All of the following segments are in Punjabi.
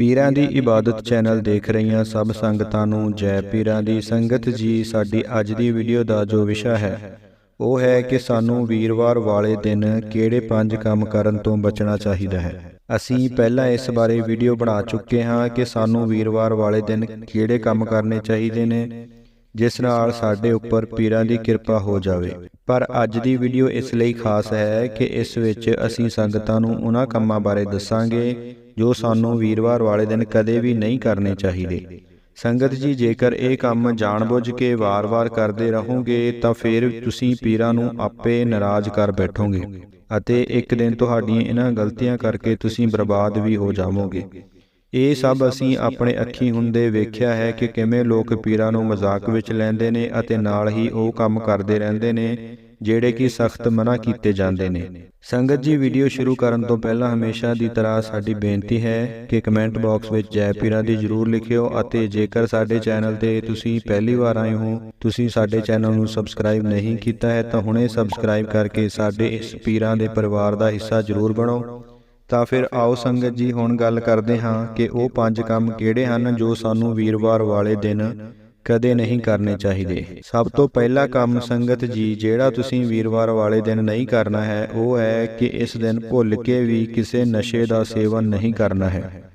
ਪੀਰਾਂ ਦੀ ਇਬਾਦਤ ਚੈਨਲ ਦੇਖ ਰਹੀਆਂ ਸਭ ਸੰਗਤਾਂ ਨੂੰ ਜੈ ਪੀਰਾਂ ਦੀ ਸੰਗਤ ਜੀ ਸਾਡੀ ਅੱਜ ਦੀ ਵੀਡੀਓ ਦਾ ਜੋ ਵਿਸ਼ਾ ਹੈ ਉਹ ਹੈ ਕਿ ਸਾਨੂੰ ਵੀਰਵਾਰ ਵਾਲੇ ਦਿਨ ਕਿਹੜੇ ਪੰਜ ਕੰਮ ਕਰਨ ਤੋਂ ਬਚਣਾ ਚਾਹੀਦਾ ਹੈ। ਅਸੀਂ ਪਹਿਲਾਂ ਇਸ ਬਾਰੇ ਵੀਡੀਓ ਬਣਾ ਚੁੱਕੇ ਹਾਂ ਕਿ ਸਾਨੂੰ ਵੀਰਵਾਰ ਵਾਲੇ ਦਿਨ ਕਿਹੜੇ ਕੰਮ ਕਰਨੇ ਚਾਹੀਦੇ ਨੇ ਜਿਸ ਨਾਲ ਸਾਡੇ ਉੱਪਰ ਪੀਰਾਂ ਦੀ ਕਿਰਪਾ ਹੋ ਜਾਵੇ। ਪਰ ਅੱਜ ਦੀ ਵੀਡੀਓ ਇਸ ਲਈ ਖਾਸ ਹੈ ਕਿ ਇਸ ਵਿੱਚ ਅਸੀਂ ਸੰਗਤਾਂ ਨੂੰ ਉਹਨਾਂ ਕੰਮਾਂ ਬਾਰੇ ਦੱਸਾਂਗੇ ਜੋ ਸਾਨੂੰ ਵੀਰਵਾਰ ਵਾਲੇ ਦਿਨ ਕਦੇ ਵੀ ਨਹੀਂ ਕਰਨੇ ਚਾਹੀਦੇ। ਸੰਗਤ ਜੀ, ਜੇਕਰ ਇਹ ਕੰਮ ਜਾਣਬੁੱਝ ਕੇ ਵਾਰ-ਵਾਰ ਕਰਦੇ ਰਹੋਗੇ, ਤਾਂ ਫਿਰ ਤੁਸੀਂ ਪੀਰਾਂ ਨੂੰ ਆਪੇ ਨਾਰਾਜ਼ ਕਰ ਬੈਠੋਗੇ ਅਤੇ ਇੱਕ ਦਿਨ ਤੁਹਾਡੀਆਂ ਇਹਨਾਂ ਗਲਤੀਆਂ ਕਰਕੇ ਤੁਸੀਂ ਬਰਬਾਦ ਵੀ ਹੋ ਜਾਵੋਗੇ। ਇਹ ਸਭ ਅਸੀਂ ਆਪਣੇ ਅੱਖੀ ਹੁੰਦੇ ਵੇਖਿਆ ਹੈ ਕਿ ਕਿਵੇਂ ਲੋਕ ਪੀਰਾਂ ਨੂੰ ਮਜ਼ਾਕ ਵਿੱਚ ਲੈਂਦੇ ਨੇ ਅਤੇ ਨਾਲ ਹੀ ਉਹ ਕੰਮ ਕਰਦੇ ਰਹਿੰਦੇ ਨੇ ਜਿਹੜੇ ਕਿ ਸਖਤ ਮਨਾ ਕੀਤੇ ਜਾਂਦੇ ਨੇ। ਸੰਗਤ ਜੀ ਵੀਡੀਓ ਸ਼ੁਰੂ ਕਰਨ ਤੋਂ ਪਹਿਲਾਂ ਹਮੇਸ਼ਾ ਦੀ ਤਰ੍ਹਾਂ ਸਾਡੀ ਬੇਨਤੀ ਹੈ ਕਿ ਕਮੈਂਟ ਬਾਕਸ ਵਿੱਚ ਜੈ ਪੀਰਾਂ ਦੀ ਜਰੂਰ ਲਿਖਿਓ ਅਤੇ ਜੇਕਰ ਸਾਡੇ ਚੈਨਲ ਤੇ ਤੁਸੀਂ ਪਹਿਲੀ ਵਾਰ ਆਏ ਹੋ ਤੁਸੀਂ ਸਾਡੇ ਚੈਨਲ ਨੂੰ ਸਬਸਕ੍ਰਾਈਬ ਨਹੀਂ ਕੀਤਾ ਹੈ ਤਾਂ ਹੁਣੇ ਸਬਸਕ੍ਰਾਈਬ ਕਰਕੇ ਸਾਡੇ ਇਸ ਪੀਰਾਂ ਦੇ ਪਰਿਵਾਰ ਦਾ ਹਿੱਸਾ ਜਰੂਰ ਬਣੋ। ਤਾਂ ਫਿਰ ਆਓ ਸੰਗਤ ਜੀ ਹੁਣ ਗੱਲ ਕਰਦੇ ਹਾਂ ਕਿ ਉਹ ਪੰਜ ਕੰਮ ਕਿਹੜੇ ਹਨ ਜੋ ਸਾਨੂੰ ਵੀਰਵਾਰ ਵਾਲੇ ਦਿਨ ਕਦੇ ਨਹੀਂ ਕਰਨੇ ਚਾਹੀਦੇ। ਸਭ ਤੋਂ ਪਹਿਲਾ ਕੰਮ ਸੰਗਤ ਜੀ, ਜਿਹੜਾ ਤੁਸੀਂ ਵੀਰਵਾਰ ਵਾਲੇ ਦਿਨ ਨਹੀਂ ਕਰਨਾ ਹੈ, ਉਹ ਹੈ ਕਿ ਇਸ ਦਿਨ ਭੁੱਲ ਕੇ ਵੀ ਕਿਸੇ ਨਸ਼ੇ ਦਾ ਸੇਵਨ ਨਹੀਂ ਕਰਨਾ ਹੈ।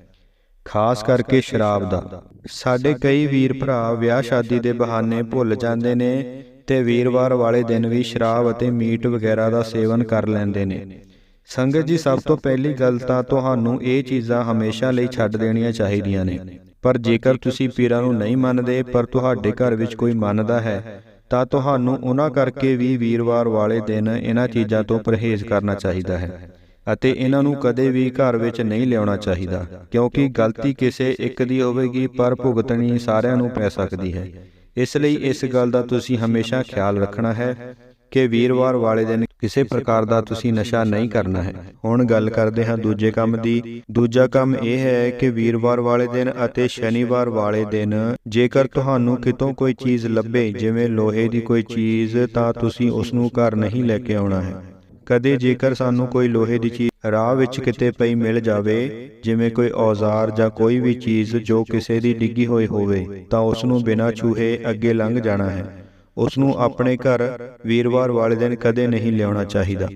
ਖਾਸ ਕਰਕੇ ਸ਼ਰਾਬ ਦਾ। ਸਾਡੇ ਕਈ ਵੀਰ ਭਰਾ ਵਿਆਹ ਸ਼ਾਦੀ ਦੇ ਬਹਾਨੇ ਭੁੱਲ ਜਾਂਦੇ ਨੇ ਤੇ ਵੀਰਵਾਰ ਵਾਲੇ ਦਿਨ ਵੀ ਸ਼ਰਾਬ ਅਤੇ ਮੀਟ ਵਗੈਰਾ ਦਾ ਸੇਵਨ ਕਰ ਲੈਂਦੇ ਨੇ। ਸੰਗਤ ਜੀ, ਸਭ ਤੋਂ ਪਹਿਲੀ ਗੱਲ ਤਾਂ ਤੁਹਾਨੂੰ ਇਹ ਚੀਜ਼ਾਂ ਹਮੇਸ਼ਾ ਲਈ ਛੱਡ ਦੇਣੀਆਂ ਚਾਹੀਦੀਆਂ ਨੇ। ਪਰ ਜੇਕਰ ਤੁਸੀਂ ਪੀਰਾਂ ਨੂੰ ਨਹੀਂ ਮੰਨਦੇ ਪਰ ਤੁਹਾਡੇ ਘਰ ਵਿੱਚ ਕੋਈ ਮੰਨਦਾ ਹੈ ਤਾਂ ਤੁਹਾਨੂੰ ਉਹਨਾਂ ਕਰਕੇ ਵੀ ਵੀਰਵਾਰ ਵਾਲੇ ਦਿਨ ਇਹਨਾਂ ਚੀਜ਼ਾਂ ਤੋਂ ਪਰਹੇਜ਼ ਕਰਨਾ ਚਾਹੀਦਾ ਹੈ। ਅਤੇ ਇਹਨਾਂ ਨੂੰ ਕਦੇ ਵੀ ਘਰ ਵਿੱਚ ਨਹੀਂ ਲਿਆਉਣਾ ਚਾਹੀਦਾ ਕਿਉਂਕਿ ਗਲਤੀ ਕਿਸੇ ਇੱਕ ਦੀ ਹੋਵੇਗੀ ਪਰ ਭੁਗਤਣੀ ਸਾਰਿਆਂ ਨੂੰ ਪੈ ਸਕਦੀ ਹੈ। ਇਸ ਲਈ ਇਸ ਗੱਲ ਦਾ ਤੁਸੀਂ ਹਮੇਸ਼ਾ ਖਿਆਲ ਰੱਖਣਾ ਹੈ ਕਿ ਵੀਰਵਾਰ ਵਾਲੇ ਦਿਨ ਕਿਸੇ ਪ੍ਰਕਾਰ ਦਾ ਤੁਸੀਂ ਨਸ਼ਾ ਨਹੀਂ ਕਰਨਾ ਹੈ। ਹੁਣ ਗੱਲ ਕਰਦੇ ਹਾਂ ਦੂਜੇ ਕੰਮ ਦੀ। ਦੂਜਾ ਕੰਮ ਇਹ ਹੈ ਕਿ ਵੀਰਵਾਰ ਵਾਲੇ ਦਿਨ ਅਤੇ ਸ਼ਨੀਵਾਰ ਵਾਲੇ ਦਿਨ ਜੇਕਰ ਤੁਹਾਨੂੰ ਕਿਤੋਂ ਕੋਈ ਚੀਜ਼ ਲੱਭੇ ਜਿਵੇਂ ਲੋਹੇ ਦੀ ਕੋਈ ਚੀਜ਼ ਤਾਂ ਤੁਸੀਂ ਉਸ ਨੂੰ ਘਰ ਨਹੀਂ ਲੈ ਕੇ ਆਉਣਾ ਹੈ। ਕਦੇ ਜੇਕਰ ਸਾਨੂੰ ਕੋਈ ਲੋਹੇ ਦੀ ਚੀਜ਼ ਰਾਹ ਵਿੱਚ ਕਿਤੇ ਪਈ ਮਿਲ ਜਾਵੇ ਜਿਵੇਂ ਕੋਈ ਔਜ਼ਾਰ ਜਾਂ ਕੋਈ ਵੀ ਚੀਜ਼ ਜੋ ਕਿਸੇ ਦੀ ਡਿੱਗੀ ਹੋਈ ਹੋਵੇ ਤਾਂ ਉਸ ਨੂੰ ਬਿਨਾਂ ਛੂਹੇ ਅੱਗੇ ਲੰਘ ਜਾਣਾ ਹੈ ਉਸ ਨੂੰ ਆਪਣੇ ਘਰ ਵੀਰਵਾਰ ਵਾਲੇ ਦਿਨ ਕਦੇ ਨਹੀਂ ਲਿਆਉਣਾ ਚਾਹੀਦਾ।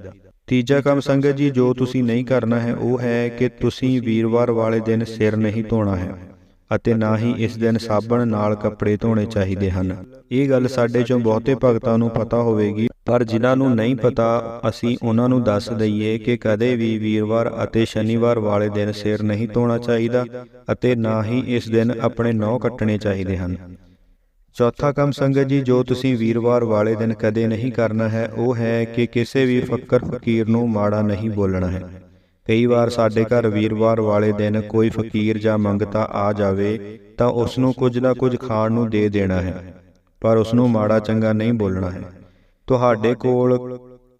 ਤੀਜਾ ਕੰਮ ਸੰਗਤ ਜੀ ਜੋ ਤੁਸੀਂ ਨਹੀਂ ਕਰਨਾ ਹੈ ਉਹ ਹੈ ਕਿ ਤੁਸੀਂ ਵੀਰਵਾਰ ਵਾਲੇ ਦਿਨ ਸਿਰ ਨਹੀਂ ਧੋਣਾ ਹੈ ਅਤੇ ਨਾ ਹੀ ਇਸ ਦਿਨ ਸਾਬਣ ਨਾਲ ਕੱਪੜੇ ਧੋਣੇ ਚਾਹੀਦੇ ਹਨ। ਇਹ ਗੱਲ ਸਾਡੇ ਚੋਂ ਬਹੁਤੇ ਭਗਤਾਂ ਨੂੰ ਪਤਾ ਹੋਵੇਗੀ ਪਰ ਜਿਨ੍ਹਾਂ ਨੂੰ ਨਹੀਂ ਪਤਾ ਅਸੀਂ ਉਹਨਾਂ ਨੂੰ ਦੱਸ ਦਈਏ ਕਿ ਕਦੇ ਵੀ ਵੀਰਵਾਰ ਅਤੇ ਸ਼ਨੀਵਾਰ ਵਾਲੇ ਦਿਨ ਸਿਰ ਨਹੀਂ ਧੋਣਾ ਚਾਹੀਦਾ ਅਤੇ ਨਾ ਹੀ ਇਸ ਦਿਨ ਆਪਣੇ ਨਹੁੰ ਕੱਟਣੇ ਚਾਹੀਦੇ ਹਨ। ਚੌਥਾ ਕੰਮ ਸੰਗਤ ਜੀ, ਜੋ ਤੁਸੀਂ ਵੀਰਵਾਰ ਵਾਲੇ ਦਿਨ ਕਦੇ ਨਹੀਂ ਕਰਨਾ ਹੈ, ਉਹ ਹੈ ਕਿ ਕਿਸੇ ਵੀ ਫੱਕਰ ਫਕੀਰ ਨੂੰ ਮਾੜਾ ਨਹੀਂ ਬੋਲਣਾ ਹੈ। ਕਈ ਵਾਰ ਸਾਡੇ ਘਰ ਵੀਰਵਾਰ ਵਾਲੇ ਦਿਨ ਕੋਈ ਫਕੀਰ ਜਾਂ ਮੰਗਤਾ ਆ ਜਾਵੇ, ਤਾਂ ਉਸ ਨੂੰ ਕੁਝ ਨਾ ਕੁਝ ਖਾਣ ਨੂੰ ਦੇ ਦੇਣਾ ਹੈ, ਪਰ ਉਸ ਨੂੰ ਮਾੜਾ ਚੰਗਾ ਨਹੀਂ ਬੋਲਣਾ ਹੈ। ਤੁਹਾਡੇ ਕੋਲ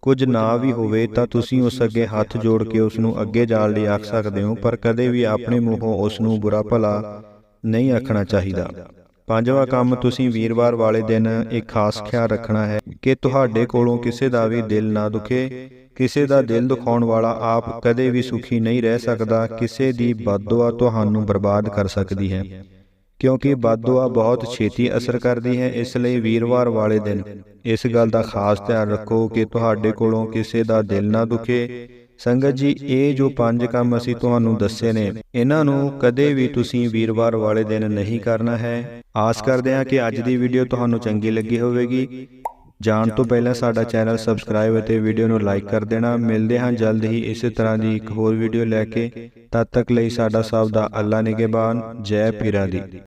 ਕੁਝ ਨਾ ਵੀ ਹੋਵੇ, ਤਾਂ ਤੁਸੀਂ ਉਸ ਅੱਗੇ ਹੱਥ ਜੋੜ ਕੇ ਉਸ ਨੂੰ ਅੱਗੇ ਜਾਣ ਲਈ ਆਖ ਸਕਦੇ ਹੋ, ਪਰ ਕਦੇ ਵੀ ਆਪਣੇ ਮੂੰਹੋਂ ਉਸ ਨੂੰ ਬੁਰਾ ਭਲਾ ਨਹੀਂ ਆਖਣਾ ਚਾਹੀਦਾ। ਪੰਜਵਾਂ ਕੰਮ ਤੁਸੀਂ ਵੀਰਵਾਰ ਵਾਲੇ ਦਿਨ ਇੱਕ ਖਾਸ ਖਿਆਲ ਰੱਖਣਾ ਹੈ ਕਿ ਤੁਹਾਡੇ ਕੋਲੋਂ ਕਿਸੇ ਦਾ ਵੀ ਦਿਲ ਨਾ ਦੁਖੇ ਕਿਸੇ ਦਾ ਦਿਲ ਦੁਖਾਉਣ ਵਾਲਾ ਆਪ ਕਦੇ ਵੀ ਸੁਖੀ ਨਹੀਂ ਰਹਿ ਸਕਦਾ ਕਿਸੇ ਦੀ ਬਦਦੁਆ ਤੁਹਾਨੂੰ ਬਰਬਾਦ ਕਰ ਸਕਦੀ ਹੈ। ਕਿਉਂਕਿ ਬਦਦੁਆ ਬਹੁਤ ਛੇਤੀ ਅਸਰ ਕਰਦੀ ਹੈ ਇਸ ਲਈ ਵੀਰਵਾਰ ਵਾਲੇ ਦਿਨ ਇਸ ਗੱਲ ਦਾ ਖਾਸ ਧਿਆਨ ਰੱਖੋ ਕਿ ਤੁਹਾਡੇ ਕੋਲੋਂ ਕਿਸੇ ਦਾ ਦਿਲ ਨਾ ਦੁਖੇ ਸੰਗਤ ਜੀ ਇਹ ਜੋ ਪੰਜ ਕੰਮ ਅਸੀਂ ਤੁਹਾਨੂੰ ਦੱਸੇ ਨੇ ਇਹਨਾਂ ਨੂੰ ਕਦੇ ਵੀ ਤੁਸੀਂ ਵੀਰਵਾਰ ਵਾਲੇ ਦਿਨ ਨਹੀਂ ਕਰਨਾ ਹੈ। ਆਸ ਕਰਦੇ ਹਾਂ ਕਿ ਅੱਜ ਦੀ ਵੀਡੀਓ ਤੁਹਾਨੂੰ ਚੰਗੀ ਲੱਗੀ ਹੋਵੇਗੀ। ਜਾਣ ਤੋਂ ਪਹਿਲਾਂ ਸਾਡਾ ਚੈਨਲ ਸਬਸਕ੍ਰਾਈਬ ਅਤੇ ਵੀਡੀਓ ਨੂੰ ਲਾਈਕ ਕਰ ਦੇਣਾ। ਮਿਲਦੇ ਹਾਂ ਜਲਦ ਹੀ ਇਸੇ ਤਰ੍ਹਾਂ ਦੀ ਇੱਕ ਹੋਰ ਵੀਡੀਓ ਲੈ ਕੇ। ਤਦ ਤੱਕ ਲਈ ਸਾਡਾ ਸਭ ਦਾ ਅੱਲਾ ਨਿਗਹਿਬਾਨ ਜੈ ਪੀਰਾਂ ਦੀ।